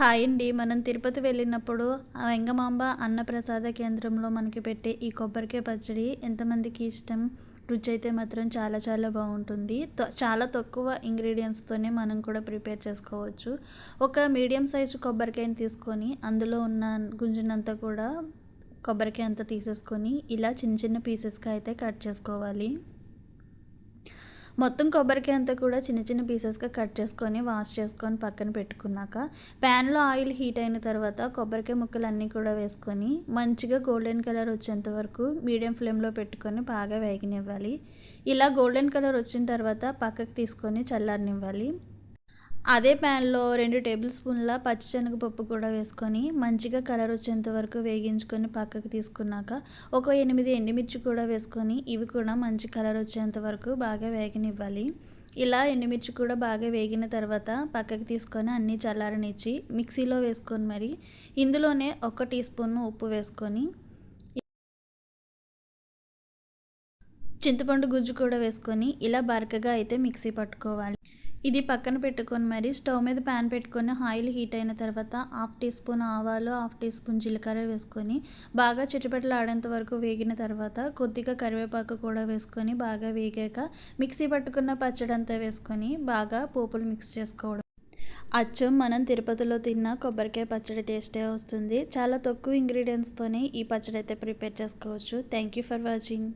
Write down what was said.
Hi అండి. మనం తిరుపతి వెళ్ళినప్పుడు ఆ వెంగమాంబ అన్నప్రసాద కేంద్రంలో మనకి పెట్టే ఈ కొబ్బరికాయ పచ్చడి ఎంతమందికి ఇష్టం? రుచి అయితే మాత్రం చాలా చాలా బాగుంటుంది. చాలా తక్కువ ఇంగ్రీడియంట్స్తోనే మనం కూడా ప్రిపేర్ చేసుకోవచ్చు. ఒక మీడియం సైజు కొబ్బరికాయని తీసుకొని అందులో ఉన్న గుంజునంతా కూడా కొబ్బరికాయ అంతా తీసేసుకొని ఇలా చిన్న చిన్న పీసెస్గా అయితే కట్ చేసుకోవాలి. మొత్తం కొబ్బరికాయ అంతా కూడా చిన్న చిన్న పీసెస్గా కట్ చేసుకొని వాష్ చేసుకొని పక్కన పెట్టుకున్నాక ప్యాన్లో ఆయిల్ హీట్ అయిన తర్వాత కొబ్బరికాయ ముక్కలు అన్నీ కూడా వేసుకొని మంచిగా గోల్డెన్ కలర్ వచ్చేంత వరకు మీడియం ఫ్లేమ్లో పెట్టుకొని బాగా వేగనివ్వాలి. ఇలా గోల్డెన్ కలర్ వచ్చిన తర్వాత పక్కకు తీసుకొని చల్లారనివ్వాలి. అదే ప్యాన్లో రెండు టేబుల్ స్పూన్ల పచ్చిశనగపప్పు కూడా వేసుకొని మంచిగా కలర్ వచ్చేంత వరకు వేగించుకొని పక్కకు తీసుకున్నాక ఒక ఎనిమిది ఎండుమిర్చి కూడా వేసుకొని ఇవి కూడా మంచి కలర్ వచ్చేంత వరకు బాగా వేగనివ్వాలి. ఇలా ఎండుమిర్చి కూడా బాగా వేగిన తర్వాత పక్కకి తీసుకొని అన్నీ చల్లారనిచ్చి మిక్సీలో వేసుకొని మరి ఇందులోనే ఒక టీ స్పూన్ ఉప్పు వేసుకొని చింతపండు గుజ్జు కూడా వేసుకొని ఇలా బరకగా అయితే మిక్సీ పట్టుకోవాలి. ఇది పక్కన పెట్టుకొని మరి స్టవ్ మీద ప్యాన్ పెట్టుకొని ఆయిల్ హీట్ అయిన తర్వాత హాఫ్ టీ స్పూన్ ఆవాలు హాఫ్ టీ స్పూన్ జీలకర్ర వేసుకొని బాగా చిటిపెట్టలు ఆడేంత వరకు వేగిన తర్వాత కొద్దిగా కరివేపాకు కూడా వేసుకొని బాగా వేగాక మిక్సీ పట్టుకున్న పచ్చడి అంతా వేసుకొని బాగా పోపులు మిక్స్ చేసుకోవడం. అచ్చం మనం తిరుపతిలో తిన్న కొబ్బరికాయ పచ్చడి టేస్టే వస్తుంది. చాలా తక్కువ ఇంగ్రీడియంట్స్తోనే ఈ పచ్చడి అయితే ప్రిపేర్ చేసుకోవచ్చు. Thank you for watching